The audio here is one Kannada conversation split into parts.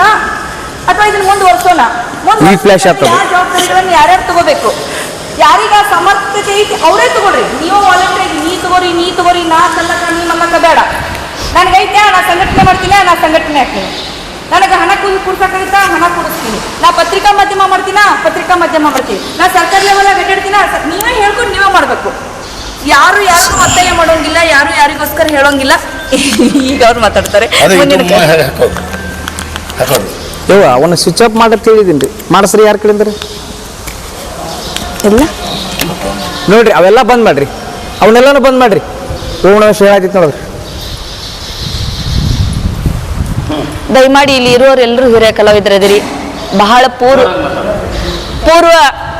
ನಿಲ್ಲಿಸೋಣ ಅಥವಾ ಇದನ್ನ ಮುಂದುವರ್ಸೋಣ ಜವಾಬ್ದಾರಿಗಳನ್ನು ಯಾರ್ಯಾರು ತಗೋಬೇಕು? ಯಾರಿಗ ಸಮರ್ಥತೆ ಐತಿ ಅವರೇ ತಗೊಳ್ರಿ. ನೀವು ವಾಲಂಟಿಯರ್ ನೀ ತಗೋರಿ ನೀ ತಗೋರಿ ನಾ ಸಲ್ಲಕ ನೀ ನಮ್ಮಕ್ಕ ಬೇಡ. ನನಗೈತೆ ನಾ ಸಂಘಟನೆ ಮಾಡ್ತೀನಿ ನಾ ಸಂಘಟನೆ ಹಾಕ್ತೀನಿ. ನನಗೆ ಹಣ ಕೂಡಿ ಕೊಡ್ಸಕ್ಕಾಗುತ್ತ? ಹಣ ಕೊಡಿಸ್ತೀನಿ. ನಾ ಪತ್ರಿಕಾ ಮಾಧ್ಯಮ ಮಾಡ್ತೀನ? ಪತ್ರಿಕಾ ಮಾಧ್ಯಮ ಮಾಡ್ತೀನಿ. ನಾ ಸರ್ಕಾರ ಲೆವೆಲ್ ಕಟ್ಟಿಡ್ತೀನ ನೀವೇ ಹೇಳ್ಕೊಂಡು ನೀವೇ ಮಾಡಬೇಕು. ಯಾರು ಯಾರಿಗೂ ಒತ್ತಾಯ ಮಾಡೋಂಗಿಲ್ಲ ಯಾರು ಯಾರಿಗೋಸ್ಕರ ಹೇಳೋಂಗಿಲ್ಲ. ಈಗ ಅವ್ರು ಮಾತಾಡ್ತಾರೆ. ಯವ್ವ ಅವನ್ನ ಸ್ವಿಚ್ ಆಫ್ ಮಾಡತ್ ಹೇಳಿದೀನಿ ರೀ ಮಾಡಿಸ್ರಿ ಯಾರ ಕಡೆಯಿಂದ ರೀ ಇಲ್ಲ. ನೋಡ್ರಿ ಅವೆಲ್ಲ ಬಂದ್ ಮಾಡ್ರಿ. ಅವನ್ನೆಲ್ಲನೂ ಬಂದ್ ಮಾಡ್ರಿ. ಪೂರ್ಣ ವಿಷಯ ಆಗಿತ್ತು ನೋಡ್ರಿ ದಯಮಾಡಿ ಇಲ್ಲಿ ಇರುವವರೆಲ್ಲರೂ ಹಿರಿಯ ಕಲಾವಿದರದಿರಿ ಬಹಳ ಪೂರ್ವ ಪೂರ್ವ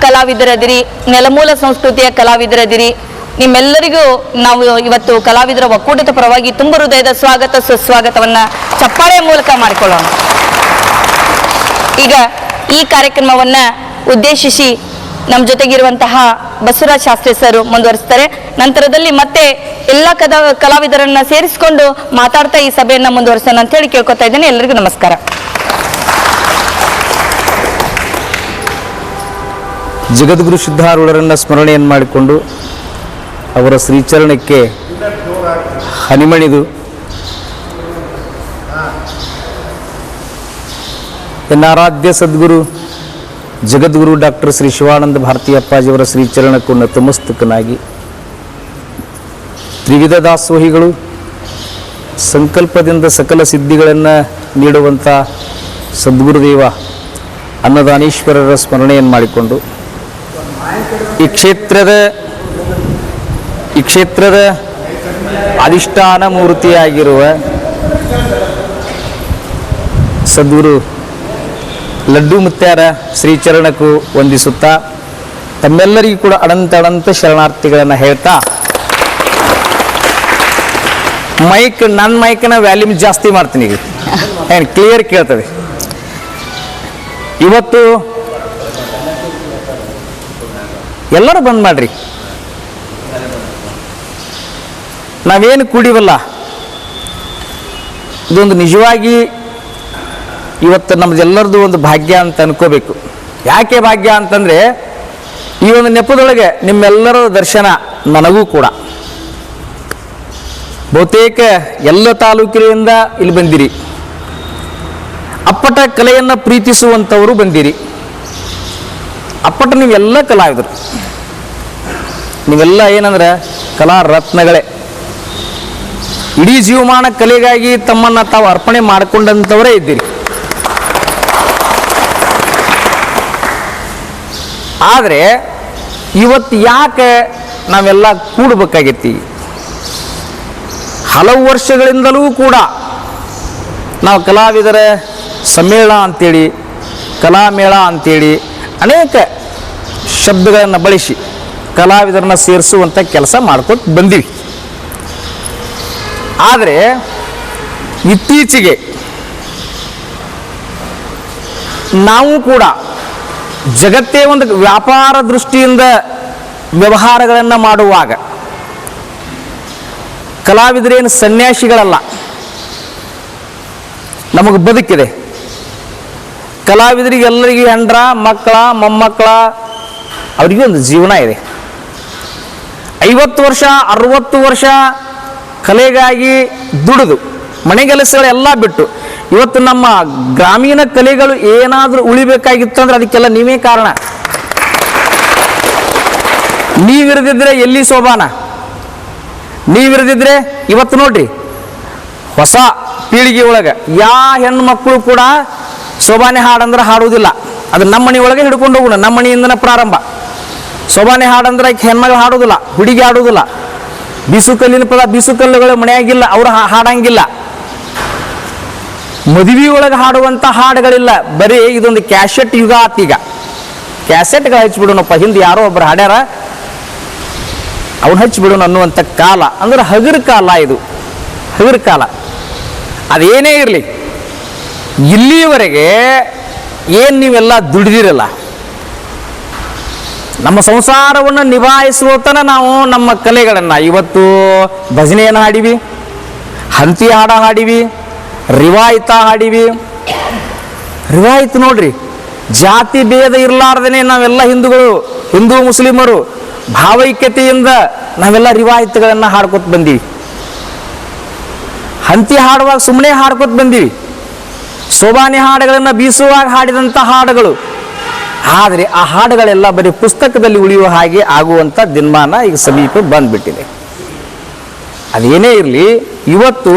ಕಲಾವಿದರದಿರಿ ನೆಲಮೂಲ ಸಂಸ್ಕೃತಿಯ ಕಲಾವಿದರದಿರಿ ನಿಮ್ಮೆಲ್ಲರಿಗೂ ನಾವು ಇವತ್ತು ಕಲಾವಿದರ ಒಕ್ಕೂಟದ ಪರವಾಗಿ ತುಂಬ ಹೃದಯದ ಸ್ವಾಗತ ಸುಸ್ವಾಗತವನ್ನ ಚಪ್ಪಾಳೆಯ ಮೂಲಕ ಮಾಡಿಕೊಳ್ಳೋಣ. ಈಗ ಈ ಕಾರ್ಯಕ್ರಮವನ್ನ ಉದ್ದೇಶಿಸಿ ನಮ್ಮ ಜೊತೆಗಿರುವಂತಹ ಬಸವರಾಜ್ ಶಾಸ್ತ್ರಿ ಸರ್ ಮುಂದುವರಿಸ್ತಾರೆ. ನಂತರದಲ್ಲಿ ಮತ್ತೆ ಎಲ್ಲ ಕದ, ಕಲಾವಿದರನ್ನ ಸೇರಿಸಿಕೊಂಡು ಮಾತಾಡ್ತಾ ಈ ಸಭೆಯನ್ನ ಮುಂದುವರಿಸೋಣ ಅಂತ ಹೇಳಿ ಕೇಳ್ಕೊತಾ ಇದ್ದೇನೆ. ಎಲ್ಲರಿಗೂ ನಮಸ್ಕಾರ. ಜಗದ್ಗುರು ಸಿದ್ಧಾರೂಢರನ್ನ ಸ್ಮರಣೆಯನ್ನು ಮಾಡಿಕೊಂಡು ಅವರ ಶ್ರೀಚರಣಕ್ಕೆ ಹನಿಮಣಿದು ಎನ್ನಾರಾಧ್ಯ ಸದ್ಗುರು. ಜಗದ್ಗುರು ಡಾಕ್ಟರ್ ಶ್ರೀ ಶಿವಾನಂದ ಭಾರತಿ ಅಪ್ಪಾಜಿಯವರ ಶ್ರೀಚರಣಕ್ಕೂ ನತಮಸ್ತಕನಾಗಿ. ತ್ರಿವಿಧ ದಾಸೋಹಿಗಳು ಸಂಕಲ್ಪದಿಂದ ಸಕಲ ಸಿದ್ಧಿಗಳನ್ನು ನೀಡುವಂಥ ಸದ್ಗುರುದೇವ ಅನ್ನದಾನೀಶ್ವರರ ಸ್ಮರಣೆಯನ್ನು ಮಾಡಿಕೊಂಡು, ಈ ಕ್ಷೇತ್ರದ ಈ ಕ್ಷೇತ್ರದ ಅಧಿಷ್ಠಾನ ಮೂರ್ತಿಯಾಗಿರುವ ಸದ್ಗುರು ಲಡ್ಡು ಮುತ್ಯಾರ ಶ್ರೀಚರಣಕ್ಕೂ ವಂದಿಸುತ್ತಾ ತಮ್ಮೆಲ್ಲರಿಗೂ ಕೂಡ ಅಡಂತ ಅಡಂತ ಶರಣಾರ್ಥಿಗಳನ್ನು ಹೇಳ್ತಾ, ಮೈಕ್ ನನ್ನ ಮೈಕ್ನ ವ್ಯಾಲ್ಯೂಮ್ ಜಾಸ್ತಿ ಮಾಡ್ತೀನಿ ಈಗ. ಏನು ಕ್ಲಿಯರ್ ಕೇಳ್ತದೆ. ಇವತ್ತು ಎಲ್ಲರೂ ಬಂದ್ ಮಾಡ್ರಿ. ನಾವೇನು ಕುಡಿವಲ್ಲ. ಇದೊಂದು ನಿಜವಾಗಿ ಇವತ್ತು ನಮ್ದೆಲ್ಲರದು ಒಂದು ಭಾಗ್ಯ ಅಂತ ಅನ್ಕೋಬೇಕು. ಯಾಕೆ ಭಾಗ್ಯ ಅಂತಂದ್ರೆ, ಈ ಒಂದು ನೆಪದೊಳಗೆ ನಿಮ್ಮೆಲ್ಲರ ದರ್ಶನ ನನಗೂ ಕೂಡ. ಬಹುತೇಕ ಎಲ್ಲ ತಾಲೂಕಿನಿಂದ ಇಲ್ಲಿ ಬಂದಿರಿ. ಅಪ್ಪಟ ಕಲೆಯನ್ನು ಪ್ರೀತಿಸುವಂಥವರು ಬಂದಿರಿ. ಅಪ್ಪಟ ನೀವೆಲ್ಲ ಕಲಾವಿದರು. ನೀವೆಲ್ಲ ಏನಂದ್ರೆ ಕಲಾ ರತ್ನಗಳೇ. ಇಡೀ ಜೀವಮಾನ ಕಲೆಗಾಗಿ ತಮ್ಮನ್ನ ತಾವು ಅರ್ಪಣೆ ಮಾಡಿಕೊಂಡಂಥವರೇ ಇದ್ದೀರಿ. ಆದರೆ ಇವತ್ತು ಯಾಕೆ ನಾವೆಲ್ಲ ಕೂಡಬೇಕಾಗೈತಿ ಹಲವು ವರ್ಷಗಳಿಂದಲೂ ಕೂಡ ನಾವು ಕಲಾವಿದರ ಸಮ್ಮೇಳನ ಅಂತೇಳಿ, ಕಲಾಮೇಳ ಅಂತೇಳಿ ಅನೇಕ ಶಬ್ದಗಳನ್ನು ಬಳಸಿ ಕಲಾವಿದರನ್ನ ಸೇರಿಸುವಂಥ ಕೆಲಸ ಮಾಡ್ಕೊಟ್ಟು ಬಂದೀವಿ. ಆದರೆ ಇತ್ತೀಚೆಗೆ ನಾವು ಕೂಡ ಜಗತ್ತೇ ಒಂದು ವ್ಯಾಪಾರ ದೃಷ್ಟಿಯಿಂದ ವ್ಯವಹಾರಗಳನ್ನು ಮಾಡುವಾಗ ಕಲಾವಿದರೇನು ಸನ್ಯಾಸಿಗಳಲ್ಲ. ನಮಗೆ ಬದುಕಿದೆ. ಕಲಾವಿದರಿಗೆ ಎಲ್ಲರಿಗೆ ಹೆಂಡ್ರ, ಮಕ್ಕಳ, ಮೊಮ್ಮಕ್ಕಳ, ಅವರಿಗೆ ಒಂದು ಜೀವನ ಇದೆ. ಐವತ್ತು ವರ್ಷ, ಅರವತ್ತು ವರ್ಷ ಕಲೆಗಾಗಿ ದುಡಿದು ಮನೆಗೆಲಸಗಳೆಲ್ಲ ಬಿಟ್ಟು ಇವತ್ತು ನಮ್ಮ ಗ್ರಾಮೀಣ ಕಲೆಗಳು ಏನಾದರೂ ಉಳಿಬೇಕಾಗಿತ್ತು ಅಂದ್ರೆ ಅದಕ್ಕೆಲ್ಲ ನೀವೇ ಕಾರಣ. ನೀವಿರದಿದ್ರೆ ಎಲ್ಲಿ ಶೋಭಾನ ನೀವಿರದಿದ್ರೆ ಇವತ್ತು ನೋಡ್ರಿ, ಹೊಸ ಪೀಳಿಗೆ ಒಳಗೆ ಯಾ ಹೆಣ್ಣು ಮಕ್ಕಳು ಕೂಡ ಶೋಭಾನೆ ಹಾಡಂದ್ರೆ ಹಾಡುವುದಿಲ್ಲ. ಅದು ನಮ್ಮ ಮನೆ ಒಳಗೆ ಹಿಡ್ಕೊಂಡು ಹೋಗೋಣ ನಮ್ಮ ಮನೆಯಿಂದನೇ ಪ್ರಾರಂಭ. ಸೋಬಾನೆ ಹಾಡಂದ್ರೆ ಹೆಣ್ಮಗಳು ಹಾಡೋದಿಲ್ಲ ಹುಡುಗಿ ಹಾಡೋದಿಲ್ಲ ಬಿಸುಕಲ್ಲಿನ ಪದ, ಬೀಸು ಕಲ್ಲುಗಳು ಮನೆಯಾಗಿಲ್ಲ, ಅವರು ಹಾಡಂಗಿಲ್ಲ. ಮದುವೆ ಒಳಗೆ ಹಾಡುವಂಥ ಹಾಡುಗಳಿಲ್ಲ. ಬರೀ ಇದೊಂದು ಕ್ಯಾಸೆಟ್ ಯುಗ ಆತೀಗ ಕ್ಯಾಸೆಟ್ಗಳು ಹಚ್ಚಿಬಿಡೋಣಪ್ಪ ಹಿಂದೆ ಯಾರೋ ಒಬ್ರು ಹಾಡ್ಯಾರ, ಅವನು ಹಚ್ಚಿಬಿಡೋಣ ಅನ್ನುವಂಥ ಕಾಲ. ಅಂದ್ರೆ ಹಗರ ಕಾಲ ಇದು. ಹಗುರ ಕಾಲ. ಅದೇನೇ ಇರಲಿ ಇಲ್ಲಿಯವರೆಗೆ ಏನು ನೀವೆಲ್ಲ ದುಡಿದಿರಲ್ಲ? ನಮ್ಮ ಸಂಸಾರವನ್ನು ನಿಭಾಯಿಸುವ ತನಕ ನಾವು ನಮ್ಮ ಕಲೆಗಳನ್ನು. ಇವತ್ತು ಭಜನೆಯನ್ನು ಹಾಡಿವಿ, ಹಂತಿ ಹಾಡ ಹಾಡಿವಿ ರಿವಾಯಿತ ಹಾಡಿವಿ. ರಿವಾಯಿತು ನೋಡ್ರಿ, ಜಾತಿ ಭೇದ ಇರಲಾರ್ದೇನೆ ನಾವೆಲ್ಲ ಹಿಂದೂಗಳು, ಹಿಂದೂ ಮುಸ್ಲಿಮರು, ಭಾವೈಕ್ಯತೆಯಿಂದ ನಾವೆಲ್ಲ ರಿವಾಯಿತುಗಳನ್ನು ಹಾಡ್ಕೊತ ಬಂದೀವಿ. ಹಂತಿ ಹಾಡುವಾಗ ಸುಮ್ಮನೆ ಹಾಡ್ಕೊತ ಬಂದೀವಿ. ಸೋಬಾನೆ ಹಾಡುಗಳನ್ನು ಬೀಸುವಾಗ ಹಾಡಿದಂಥ ಹಾಡುಗಳು. ಆದರೆ ಆ ಹಾಡುಗಳೆಲ್ಲ ಬರೀ ಪುಸ್ತಕದಲ್ಲಿ ಉಳಿಯುವ ಹಾಗೆ ಆಗುವಂಥ ದಿನಮಾನ ಈಗ ಸಮೀಪ ಬಂದ್ಬಿಟ್ಟಿದೆ. ಅದೇನೇ ಇರಲಿ, ಇವತ್ತು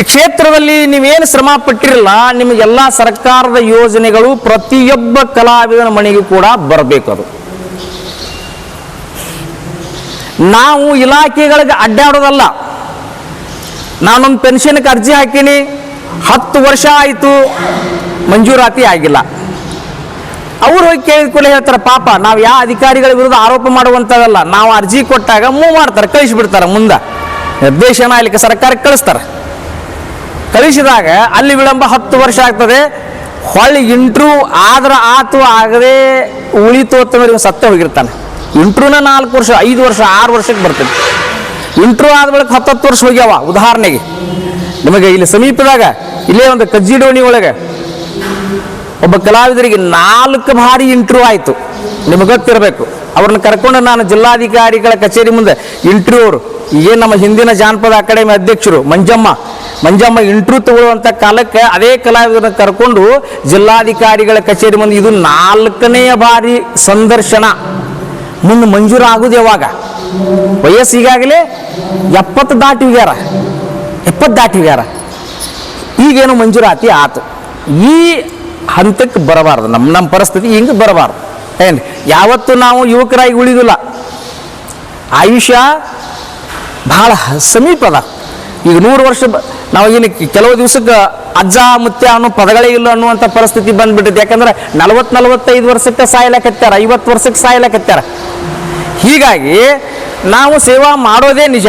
ಈ ಕ್ಷೇತ್ರದಲ್ಲಿ ನೀವೇನು ಶ್ರಮ ಪಟ್ಟಿರಲ್ಲ, ನಿಮಗೆಲ್ಲ ಸರ್ಕಾರದ ಯೋಜನೆಗಳು ಪ್ರತಿಯೊಬ್ಬ ಕಲಾವಿದನ ಮನೆಗೂ ಕೂಡ ಬರಬೇಕು ಅದು. ನಾವು ಇಲಾಖೆಗಳಿಗೆ ಅಡ್ಡಾಡೋದಲ್ಲ. ನಾನೊಂದು ಪೆನ್ಷನ್ಗೆ ಅರ್ಜಿ ಹಾಕೀನಿ, ಹತ್ತು ವರ್ಷ ಆಯಿತು, ಮಂಜೂರಾತಿ ಆಗಿಲ್ಲ. ಅವರು ಹೋಗಿ ಕೇಳಿದ ಹೇಳ್ತಾರೆ, ಪಾಪ, ನಾವು ಯಾವ ಅಧಿಕಾರಿಗಳ ವಿರುದ್ಧ ಆರೋಪ ಮಾಡುವಂಥದ್ದಲ್ಲ, ನಾವು ಅರ್ಜಿ ಕೊಟ್ಟಾಗ ಮೂವ್ ಮಾಡ್ತಾರೆ ಕಳಿಸಿಬಿಡ್ತಾರೆ ಮುಂದೆ. ನಿರ್ದೇಶನ ಇಲ್ಲಿಗೆ ಸರ್ಕಾರಕ್ಕೆ ಕಳಿಸ್ತಾರೆ. ಕಳಿಸಿದಾಗ ಅಲ್ಲಿ ವಿಳಂಬ ಹತ್ತು ವರ್ಷ ಆಗ್ತದೆ. ಹೊಳ್ಳಿ ಇಂಟ್ರೂ ಆದ್ರ ಆತು ಆಗದೆ ಉಳಿತು ಇವ ಸತ್ತ ಹೋಗಿರ್ತಾನೆ. ಇಂಟ್ರೂನ ನಾಲ್ಕು ವರ್ಷ, ಐದು ವರ್ಷ, ಆರು ವರ್ಷಕ್ಕೆ ಬರ್ತದೆ. ಇಂಟ್ರೂ ಆದ ಬಳಿಕ ಹತ್ತತ್ತು ವರ್ಷ ಹೋಗ್ಯಾವ ಉದಾಹರಣೆಗೆ. ನಿಮಗೆ ಇಲ್ಲಿ ಸಮೀಪದಾಗ ಇಲ್ಲೇ ಒಂದು ಕಜ್ಜಿಡೋಣಿ ಒಳಗೆ ಒಬ್ಬ ಕಲಾವಿದರಿಗೆ ನಾಲ್ಕು ಬಾರಿ ಇಂಟರ್ವ್ಯೂ ಆಯಿತು. ನಿಮಗೆ ಗೊತ್ತಿರಬೇಕು. ಅವ್ರನ್ನ ಕರ್ಕೊಂಡು ನಾನು ಜಿಲ್ಲಾಧಿಕಾರಿಗಳ ಕಚೇರಿ ಮುಂದೆ ಇಂಟರ್ವ್ಯೂ ಅವರು ಏನು ನಮ್ಮ ಹಿಂದಿನ ಜಾನಪದ ಅಕಾಡೆಮಿ ಅಧ್ಯಕ್ಷರು ಮಂಜಮ್ಮ ಮಂಜಮ್ಮ ಇಂಟರ್ವ್ಯೂ ತಗೊಳ್ಳುವಂಥ ಕಾಲಕ್ಕೆ ಅದೇ ಕಲಾವಿದರನ್ನ ಕರ್ಕೊಂಡು ಜಿಲ್ಲಾಧಿಕಾರಿಗಳ ಕಚೇರಿ ಮುಂದೆ ಇದು ನಾಲ್ಕನೆಯ ಬಾರಿ ಸಂದರ್ಶನ. ಮುಂದೆ ಮಂಜೂರು ಆಗುದು ಯಾವಾಗ? ವಯಸ್ಸು ಈಗಾಗಲೇ ಎಪ್ಪತ್ತು ದಾಟಿ ಹೋಗ್ಯಾರ. ಎಪ್ಪತ್ತು ದಾಟಿ ಹೋಗ್ಯಾರ. ಈಗೇನು ಮಂಜೂರಾತಿ ಆತು. ಈ ಹಂತಕ್ಕೆ ಬರಬಾರ್ದು. ನಮ್ಮ ನಮ್ಮ ಪರಿಸ್ಥಿತಿ ಹಿಂಗೆ ಬರಬಾರ್ದು. ಏನು? ಯಾವತ್ತು ನಾವು ಯುವಕರಾಗಿ ಉಳಿದಿಲ್ಲ. ಆಯುಷ್ಯ ಬಹಳ ಸಮೀಪದ. ಈಗ ನೂರು ವರ್ಷ ನಾವು ಏನು ಕೆಲವು ದಿವಸಕ್ಕೆ ಅಜ್ಜ, ಮುತ್ಯ ಅನ್ನೋ ಪದಗಳೇ ಇಲ್ಲ ಅನ್ನುವಂಥ ಪರಿಸ್ಥಿತಿ ಬಂದ್ಬಿಟ್ಟಿದೆ ಯಾಕಂದ್ರೆ ನಲವತ್ತು ನಲವತ್ತೈದು ವರ್ಷಕ್ಕೆ ಸಾಯ್ಲಕತ್ಯಾರ ಐವತ್ತು ವರ್ಷಕ್ಕೆ ಸಾಯ್ಲಕತ್ಯಾರ ಹೀಗಾಗಿ ನಾವು ಸೇವಾ ಮಾಡೋದೇ ನಿಜ.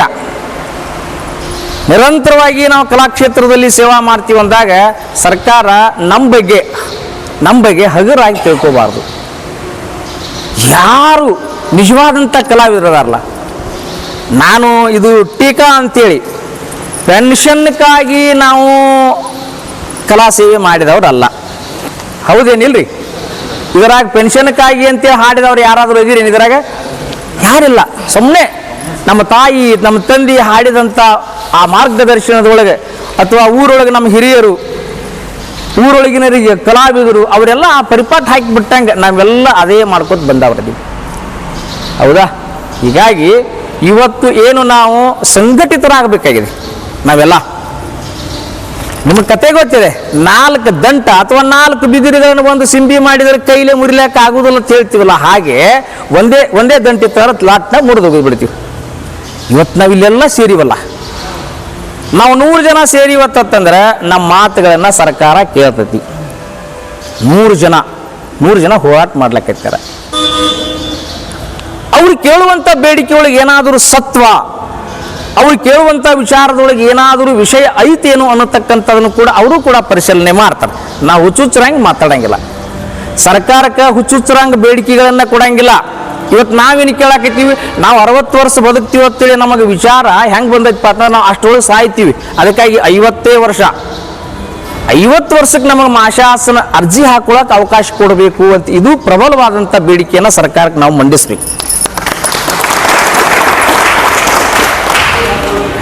ನಿರಂತರವಾಗಿ ನಾವು ಕಲಾಕ್ಷೇತ್ರದಲ್ಲಿ ಸೇವಾ ಮಾಡ್ತೀವಿ ಅಂದಾಗ ಸರ್ಕಾರ ನಮ್ಮ ಬಗ್ಗೆ ನಮ್ಮ ಬಗ್ಗೆ ಹಗುರಾಗಿ ತಿಳ್ಕೋಬಾರ್ದು. ಯಾರು ನಿಜವಾದಂಥ ಕಲಾವಿದರದಾರಲ್ಲ. ನಾನು ಇದು ಟೀಕಾ ಅಂತೇಳಿ, ಪೆನ್ಷನ್ಗಾಗಿ ನಾವು ಕಲಾ ಸೇವೆ ಮಾಡಿದವರಲ್ಲ. ಹೌದೇನಿಲ್ರಿ? ಇದರಾಗ ಪೆನ್ಷನ್ಕಾಗಿ ಅಂತೇಳಿ ಹಾಡಿದವ್ರು ಯಾರಾದರೂ ಇದೀರೇನು ಇದರಾಗ? ಯಾರಿಲ್ಲ. ಸುಮ್ಮನೆ ನಮ್ಮ ತಾಯಿ, ನಮ್ಮ ತಂದೆ ಹಾಡಿದಂಥ ಆ ಮಾರ್ಗದರ್ಶನದೊಳಗೆ ಅಥವಾ ಊರೊಳಗೆ ನಮ್ಮ ಹಿರಿಯರು, ಊರೊಳಗಿನರಿಗೆ ಕಲಾವಿದರು, ಅವರೆಲ್ಲ ಆ ಪರಿಪಾಠ ಹಾಕಿಬಿಟ್ಟಂಗೆ ನಾವೆಲ್ಲ ಅದೇ ಮಾಡ್ಕೊತ ಬಂದವ್ರದಿ. ಹೌದಾ? ಹೀಗಾಗಿ ಇವತ್ತು ಏನು ನಾವು ಸಂಘಟಿತರಾಗಬೇಕಾಗಿದೆ ನಾವೆಲ್ಲ. ನಿಮಗೆ ಕತೆ ಗೊತ್ತಿದೆ, ನಾಲ್ಕು ದಂಟ ಅಥವಾ ನಾಲ್ಕು ಬಿದಿರುಗಳನ್ನು ಒಂದು ಸಿಂಬಿ ಮಾಡಿದರೆ ಕೈಲೇ ಮುರಿಲಿಕ್ಕೆ ಆಗುದಿಲ್ಲ ಅಂತ ಹೇಳ್ತೀವಲ್ಲ, ಹಾಗೆ ಒಂದೇ ಒಂದೇ ದಂಟಿ ತರ ಲಾಟ್ನ ಮುರಿದು ಬಿಡ್ತೀವಿ ಇವತ್ತು ನಾವು ಇಲ್ಲೆಲ್ಲ ಸೇರಿವಲ್ಲ. ನಾವು ನೂರು ಜನ ಸೇರಿ ಸೇರಿವತ್ತಂದ್ರೆ ನಮ್ಮ ಮಾತುಗಳನ್ನ ಸರ್ಕಾರ ಕೇಳ್ತೈತಿ. ನೂರು ಜನ ನೂರು ಜನ ಹೋರಾಟ ಮಾಡ್ಲಕ್ಕೈತಾರ ಅವ್ರು ಕೇಳುವಂಥ ಬೇಡಿಕೆಯೊಳಗೆ ಏನಾದರೂ ಸತ್ವ, ಅವ್ರು ಕೇಳುವಂಥ ವಿಚಾರದೊಳಗೆ ಏನಾದರೂ ವಿಷಯ ಐತೇನು ಅನ್ನತಕ್ಕಂಥದನ್ನು ಕೂಡ ಅವರು ಕೂಡ ಪರಿಶೀಲನೆ ಮಾಡ್ತಾರೆ. ನಾವು ಹುಚ್ಚುಚ್ಚರಂಗೆ ಮಾತಾಡಂಗಿಲ್ಲ. ಸರ್ಕಾರಕ್ಕೆ ಹುಚ್ಚುಚ್ಚರಂಗೆ ಬೇಡಿಕೆಗಳನ್ನು ಕೊಡಂಗಿಲ್ಲ. ಇವತ್ತು ನಾವೇನು ಕೇಳಾಕತ್ತೀವಿ? ನಾವು ಅರವತ್ತು ವರ್ಷ ಬದುಕ್ತೀವಿ ಅಂತೇಳಿ ನಮಗೆ ವಿಚಾರ ಹೆಂಗೆ ಬಂದೈತಪ್ಪ ಅಂತಂದ್ರೆ ನಾವು ಅಷ್ಟೊಳಗೆ ಸಾಯ್ತೀವಿ. ಅದಕ್ಕಾಗಿ ಐವತ್ತೇ ವರ್ಷ. ಐವತ್ತು ವರ್ಷಕ್ಕೆ ನಮಗೆ ಮಾಶಾಸನ ಅರ್ಜಿ ಹಾಕೊಳಕ್ಕೆ ಅವಕಾಶ ಕೊಡಬೇಕು ಅಂತ ಇದು ಪ್ರಬಲವಾದಂಥ ಬೇಡಿಕೆಯನ್ನು ಸರ್ಕಾರಕ್ಕೆ ನಾವು ಮಂಡಿಸ್ಬೇಕು.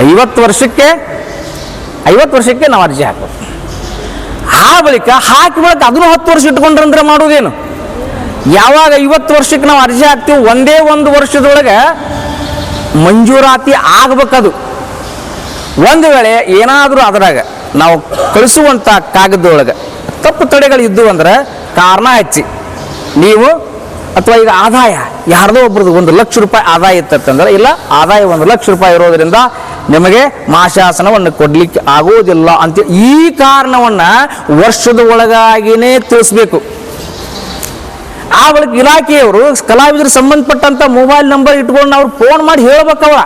ಐವತ್ತು ವರ್ಷಕ್ಕೆ ಐವತ್ತು ವರ್ಷಕ್ಕೆ ನಾವು ಅರ್ಜಿ ಹಾಕೋದು ಆ ಬಳಿಕ ಹಾಕಿ ಬಳಿಕ ಅದನ್ನು ಹತ್ತು ವರ್ಷ ಇಟ್ಕೊಂಡ್ರಂದ್ರೆ ಮಾಡೋದೇನು? ಯಾವಾಗ ಐವತ್ತು ವರ್ಷಕ್ಕೆ ನಾವು ಅರ್ಜಿ ಹಾಕ್ತೀವಿ ಒಂದೇ ಒಂದು ವರ್ಷದೊಳಗೆ ಮಂಜೂರಾತಿ ಆಗ್ಬೇಕದು. ಒಂದು ವೇಳೆ ಏನಾದರೂ ಅದರಾಗ ನಾವು ಕಳಿಸುವಂಥ ಕಾಗದದೊಳಗೆ ತಪ್ಪು ತಡೆಗಳು ಇದ್ದು ಅಂದ್ರೆ ಕಾರಣ ಹಚ್ಚಿ. ನೀವು ಅಥವಾ ಈಗ ಆದಾಯ, ಯಾರದೋ ಒಬ್ರದ್ದು ಒಂದು ಲಕ್ಷ ರೂಪಾಯಿ ಆದಾಯ ಇತ್ತಂದ್ರೆ ಇಲ್ಲ, ಆದಾಯ ಒಂದು ಲಕ್ಷ ರೂಪಾಯಿ ಇರೋದರಿಂದ ನಿಮಗೆ ಮಾಶಾಸನವನ್ನು ಕೊಡ್ಲಿಕ್ಕೆ ಆಗೋದಿಲ್ಲ ಅಂತ ಈ ಕಾರಣವನ್ನ ವರ್ಷದ ಒಳಗಾಗಿನೇ ತಿಳಿಸ್ಬೇಕು. ಆ ಬಳಿಕ ಇಲಾಖೆಯವರು ಕಲಾವಿದರು ಸಂಬಂಧಪಟ್ಟಂತ ಮೊಬೈಲ್ ನಂಬರ್ ಇಟ್ಕೊಂಡು ಅವ್ರು ಫೋನ್ ಮಾಡಿ ಹೇಳ್ಬೇಕವ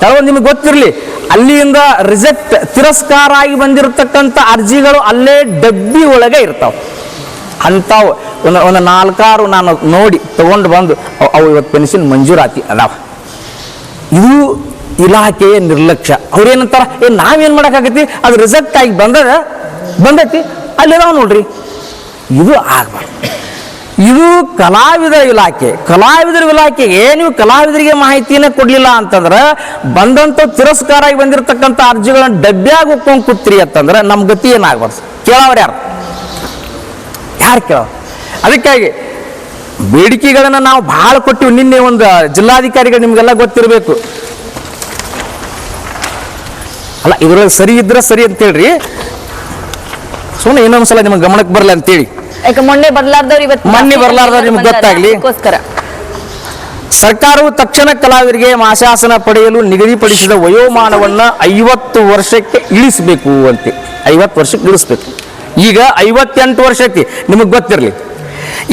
ಕೆಲವೊಂದು ನಿಮಗೆ ಗೊತ್ತಿರಲಿ ಅಲ್ಲಿಯಿಂದ ರಿಜೆಕ್ಟ್ ತಿರಸ್ಕಾರ ಆಗಿ ಬಂದಿರತಕ್ಕಂಥ ಅರ್ಜಿಗಳು ಅಲ್ಲೇ ಡಬ್ಬಿ ಒಳಗೆ ಇರ್ತಾವೆ. ಅಂಥವು. ಒಂದು ಒಂದು ನಾಲ್ಕಾರು ನಾನು ನೋಡಿ ತಗೊಂಡು ಬಂದು ಅವ್- ಇವತ್ತು ಪೆನ್ಷನ್ ಮಂಜೂರಾತಿ ಅದಾವ. ಇದು ಇಲಾಖೆಯ ನಿರ್ಲಕ್ಷ್ಯ. ಅವ್ರೇನಂತಾರ ಏ, ನಾವೇನು ಮಾಡೋಕ್ಕಾಗತ್ತಿ? ಅದು ರಿಸೆಕ್ಟ್ ಆಗಿ ಬಂದದ, ಬಂದೈತಿ ಅಲ್ಲಿದಾವ ನೋಡ್ರಿ. ಇದು ಆಗ್ಬಾರ್ದು. ಇದು ಕಲಾವಿದ ಇಲಾಖೆ. ಕಲಾವಿದರ ಇಲಾಖೆಗೆ ನೀವು ಕಲಾವಿದರಿಗೆ ಮಾಹಿತಿನ ಕೊಡ್ಲಿಲ್ಲ ಅಂತಂದ್ರೆ ಬಂದಂತ ತಿರಸ್ಕಾರ ಆಗಿ ಬಂದಿರತಕ್ಕಂಥ ಅರ್ಜಿಗಳನ್ನ ಡಬ್ಬ್ಯಾಗ ಉಕ್ಕೊಂಡು ಕೂತ್ರಿ ಅಂತಂದ್ರೆ ನಮ್ಮ ಗತಿ ಏನಾಗ್ಬಾರ್ದು. ಕೇಳೋರು ಯಾರು? ಯಾರು ಕೇಳೋ ಅದಕ್ಕಾಗಿ ಬೇಡಿಕೆಗಳನ್ನು ನಾವು ಬಹಳ ಕೊಟ್ಟಿವಿ ನಿನ್ನೆ ಒಂದು ಜಿಲ್ಲಾಧಿಕಾರಿಗಳು ನಿಮಗೆಲ್ಲ ಗೊತ್ತಿರಬೇಕು. ಅಲ್ಲ, ಇದ್ರೊಳಗೆ ಸರಿ ಇದ್ರೆ ಸರಿ ಅಂತೇಳ್ರಿ ಸುಮ್ಮನೆ ಇನ್ನೊಂದ್ಸಲ ನಿಮ್ಗೆ ಗಮನಕ್ಕೆ ಬರಲಿ ಅಂತೇಳಿ. ಯಾಕೆ ಮೊನ್ನೆ ಬರ್ಲಾರ್ದವ್ರು ಇವತ್ತು ಮೊನ್ನೆ ಬರ್ಲಾರ್ದವ್ರು ನಿಮ್ಗೆ ಗೊತ್ತಾಗ್ಲಿ. ಅದಕ್ಕೋಸ್ಕರ. ಸರ್ಕಾರವು ತಕ್ಷಣ ಕಲಾವಿದರಿಗೆ ಮಾಶಾಸನ ಪಡೆಯಲು ನಿಗದಿಪಡಿಸಿದ ವಯೋಮಾನವನ್ನ ಐವತ್ತು ವರ್ಷಕ್ಕೆ ಇಳಿಸಬೇಕು ಅಂತೆ. ಐವತ್ತು ವರ್ಷಕ್ಕೆ ಇಳಿಸ್ಬೇಕು. ಈಗ ಐವತ್ತೆಂಟು ವರ್ಷ ಐತಿ ನಿಮಗೆ ಗೊತ್ತಿರಲಿ.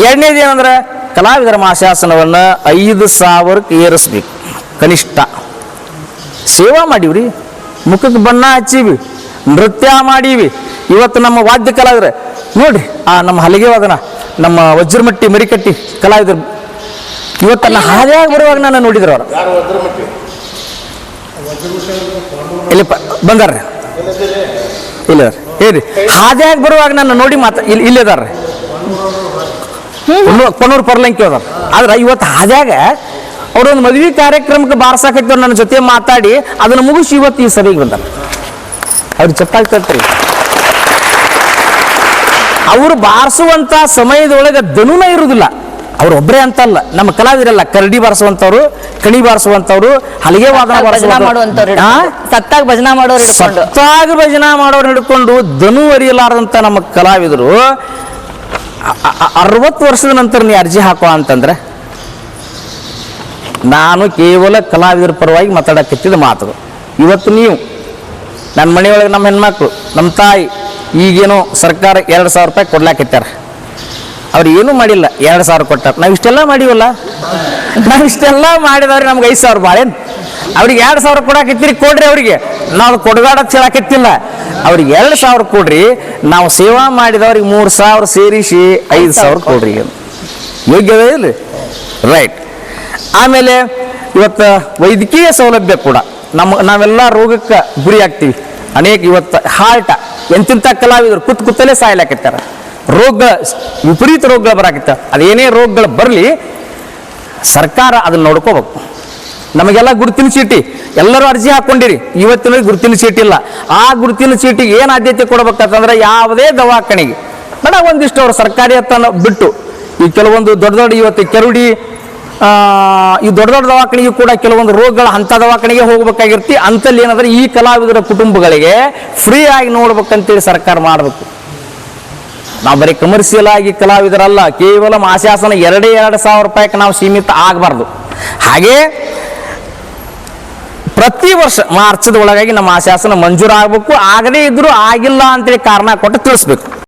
ಎರಡನೇದು ಏನಂದ್ರೆ ಕಲಾವಿದರ ಮಾಶಾಸನವನ್ನ ಐದು ಸಾವಿರಕ್ಕೆ ಏರಿಸ್ಬೇಕು ಕನಿಷ್ಠ. ಸೇವಾ ಮಾಡೀವ್ರಿ. ಮುಖಕ್ಕೆ ಬಣ್ಣ ಹಚ್ಚೀವಿ ನೃತ್ಯ ಮಾಡೀವಿ. ಇವತ್ತು ನಮ್ಮ ವಾದ್ಯ ಕಲಾವಿದ್ರೆ ನೋಡ್ರಿ ಆ ನಮ್ಮ ಹಲಿಗೆ ವಾದನ ನಮ್ಮ ವಜ್ರಮಟ್ಟಿ ಮರಿಕಟ್ಟಿ ಕಲಾವಿದರು. ಇವತ್ತನ್ನ ಹಾದಿಯಾಗಿ ಬರುವಾಗ ನಾನು ನೋಡಿದ್ರು ಅವರು. ಇಲ್ಲಿ ಬಂದಾರ್ರಿ ಇಲ್ಲ ಹೇಳಿ ಹಾದಿಯಾಗಿ ಬರುವಾಗ ನಾನು ನೋಡಿ ಮಾತ ಇಲ್ಲಿ ಇಲ್ಲಿದಾರ್ರಿ ಕೊನೂರು ಪರ್ಲಂಕಿ ಅದಾರ. ಆದ್ರೆ ಇವತ್ತು ಹಾದ್ಯಾಗ ಅವ್ರೊಂದು ಮದುವೆ ಕಾರ್ಯಕ್ರಮಕ್ಕೆ ಬಾರ್ಸಾಕೈತವ್ರು ನನ್ನ ಜೊತೆ ಮಾತಾಡಿ ಅದನ್ನ ಮುಗಿಸಿ ಇವತ್ತು ಈ ಸಭೆಗೆ ಬಂದಾರ. ಅವ್ರು ಚಪ್ಪಾಗ್ತೈತ್ರಿ ಅವರು ಬಾರಿಸುವಂತ ಸಮಯದೊಳಗೆ ದನುನ ಇರುವುದಿಲ್ಲ. ಅವ್ರು ಒಬ್ಬರೇ ಅಂತಲ್ಲ. ನಮ್ಮ ಕಲಾವಿದರಲ್ಲ ಕರಡಿ ಬಾರಿಸುವಂತವ್ರು ಕಣಿ ಬಾರಿಸುವಂತವ್ರು ಹಲಿಗೆ ವಾದನ? ಸತ್ತಾಗ ಭಜನಾ ಮಾಡೋರು ಹಿಡ್ಕೊಂಡು. ಸತ್ತಾಗ ಭಜನಾ ಮಾಡೋರು ಹಿಡ್ಕೊಂಡು ದನು ಅರಿಯಲಾರದಂತ ನಮ್ಮ ಕಲಾವಿದರು ಅರವತ್ತು ವರ್ಷದ ನಂತರ ನೀ ಅರ್ಜಿ ಹಾಕುವ ಅಂತಂದ್ರೆ ನಾನು ಕೇವಲ ಕಲಾವಿದರ ಪರವಾಗಿ ಮಾತಾಡಕತ್ತಿದ ಮಾತು ಇವತ್ತು ನೀವು ನನ್ನ ಮನೆಯೊಳಗೆ ನಮ್ಮ ಹೆಣ್ಮಕ್ಳು ನಮ್ಮ ತಾಯಿ ಈಗೇನೋ ಸರ್ಕಾರ ಎರಡು ಸಾವಿರ ರೂಪಾಯಿ ಕೊಡ್ಲಾಕಿತ್ತಾರ. ಅವ್ರು ಏನೂ ಮಾಡಿಲ್ಲ, ಎರಡು ಸಾವಿರ ಕೊಟ್ಟಾರ. ನಾವು ಇಷ್ಟೆಲ್ಲ ಮಾಡಿವಲ್ಲ? ನಾವು ಇಷ್ಟೆಲ್ಲ ಮಾಡಿದವ್ರಿಗೆ ನಮ್ಗೆ ಐದು ಸಾವಿರ ಬಾಳೇನು? ಅವ್ರಿಗೆ ಎರಡು ಸಾವಿರ ಕೊಡಾಕತ್ತೀರಿ ಕೊಡ್ರಿ ಅವರಿಗೆ. ನಾವು ಕೊಡಗಾಡ ಹೇಳಕತ್ತಿಲ್ಲ ಅವ್ರಿಗೆ ಎರಡು ಸಾವಿರ ಕೊಡ್ರಿ, ನಾವು ಸೇವಾ ಮಾಡಿದವ್ರಿಗೆ ಮೂರು ಸಾವಿರ ಸೇರಿಸಿ ಐದು ಸಾವಿರ ಕೊಡ್ರಿ ಯೋಗ್ಯವೇ ಇಲ್ಲ ರೈಟ್ ಆಮೇಲೆ ಇವತ್ತು ವೈದ್ಯಕೀಯ ಸೌಲಭ್ಯ ಕೂಡ ನಮ್ಮ ನಾವೆಲ್ಲ ರೋಗಕ್ಕೆ ಗುರಿ ಆಗ್ತೀವಿ. ಅನೇಕ ಇವತ್ತು ಹಾರ್ಟ ಎಂತಿಂಥ ಕಲಾವಿದರು ಕುತ್ ಕುತ್ತಲೇ ಸಾಯ್ಲಾಕತ್ತಾರ ರೋಗ, ವಿಪರೀತ ರೋಗಗಳು ಬರಾಕಿತ್ತ ಅದೇನೇ ರೋಗಗಳು ಬರಲಿ, ಸರ್ಕಾರ ಅದನ್ನ ನೋಡ್ಕೋಬೇಕು. ನಮಗೆಲ್ಲ ಗುರುತಿನ ಚೀಟಿ, ಎಲ್ಲರೂ ಅರ್ಜಿ ಹಾಕೊಂಡಿರಿ. ಇವತ್ತಿನ ಗುರುತಿನ ಚೀಟಿ ಇಲ್ಲ. ಆ ಗುರುತಿನ ಚೀಟಿಗೆ ಏನು ಆದ್ಯತೆ ಕೊಡ್ಬೇಕಂತಂದ್ರೆ ಯಾವುದೇ ದವಾಖಾನೆಗೆ. ಬೇಡ ಒಂದಿಷ್ಟು ಅವ್ರು ಸರ್ಕಾರಿ ಹತ್ತನ ಬಿಟ್ಟು, ಈ ಕೆಲವೊಂದು ದೊಡ್ಡ ದೊಡ್ಡ ಇವತ್ತು ಕೆರುಡಿ ಈ ದೊಡ್ಡ ದೊಡ್ಡ ದವಾಖಾನೆಗೆ ಕೂಡ ಕೆಲವೊಂದು ರೋಗಗಳ ಅಂಥ ದವಾಖಾನೆಗೆ ಹೋಗ್ಬೇಕಾಗಿರ್ತಿ. ಅಂತಲ್ಲಿ ಏನಂದ್ರೆ ಈ ಕಲಾವಿದರ ಕುಟುಂಬಗಳಿಗೆ ಫ್ರೀ ಆಗಿ ನೋಡ್ಬೇಕಂತೇಳಿ ಸರ್ಕಾರ ಮಾಡಬೇಕು. ನಾವು ಬರೀ ಕಮರ್ಷಿಯಲ್ ಆಗಿ ಕಲಾವಿದರಲ್ಲ, ಕೇವಲ ಮಾಸಾಸನ ಎರಡೇ ಎರಡು ಸಾವಿರ ರೂಪಾಯಿಗೆ ನಾವು ಸೀಮಿತ ಆಗಬಾರ್ದು. ಹಾಗೆ ಪ್ರತಿ ವರ್ಷ ಮಾರ್ಚದ ಒಳಗಾಗಿ ನಮ್ಮ ಆಶಾಸನ ಮಂಜೂರಾಗಬೇಕು. ಆಗದೇ ಇದ್ರೂ ಆಗಿಲ್ಲ ಅಂತೇಳಿ ಕಾರಣ ಕೊಟ್ಟು ತಿಳಿಸ್ಬೇಕು.